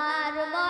আমার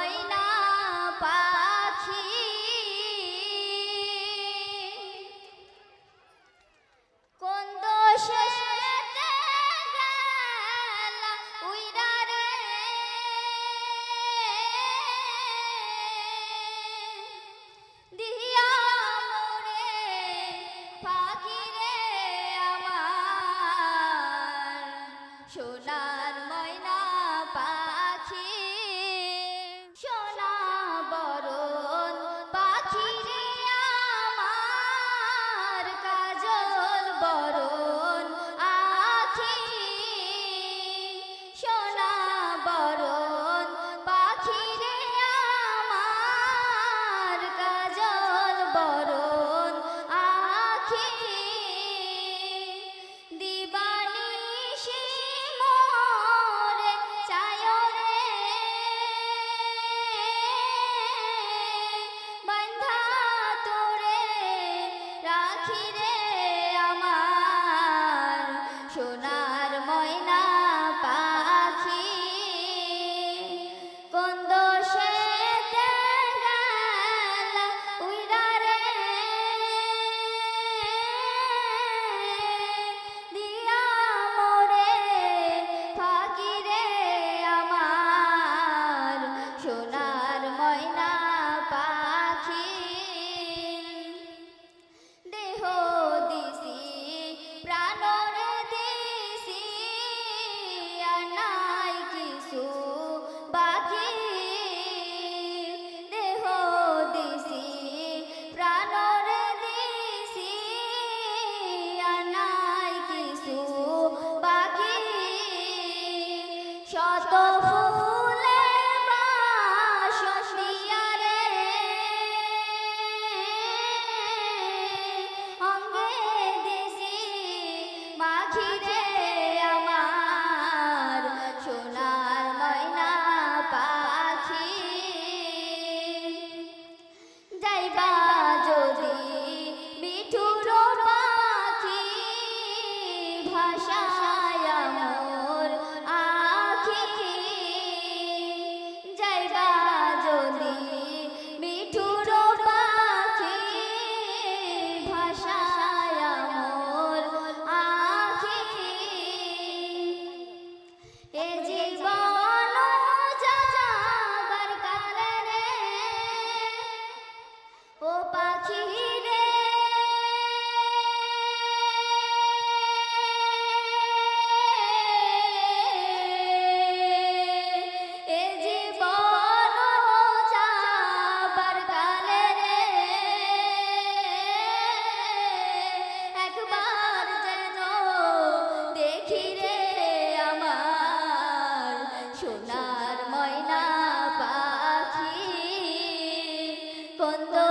শত ফুলে বাসন্দিয়ারে অঙ্গে দেশি মাখিরে আমার সোনার ময়না পাখি। যাইবা যদি মিঠুর পাখি ভাষা こん。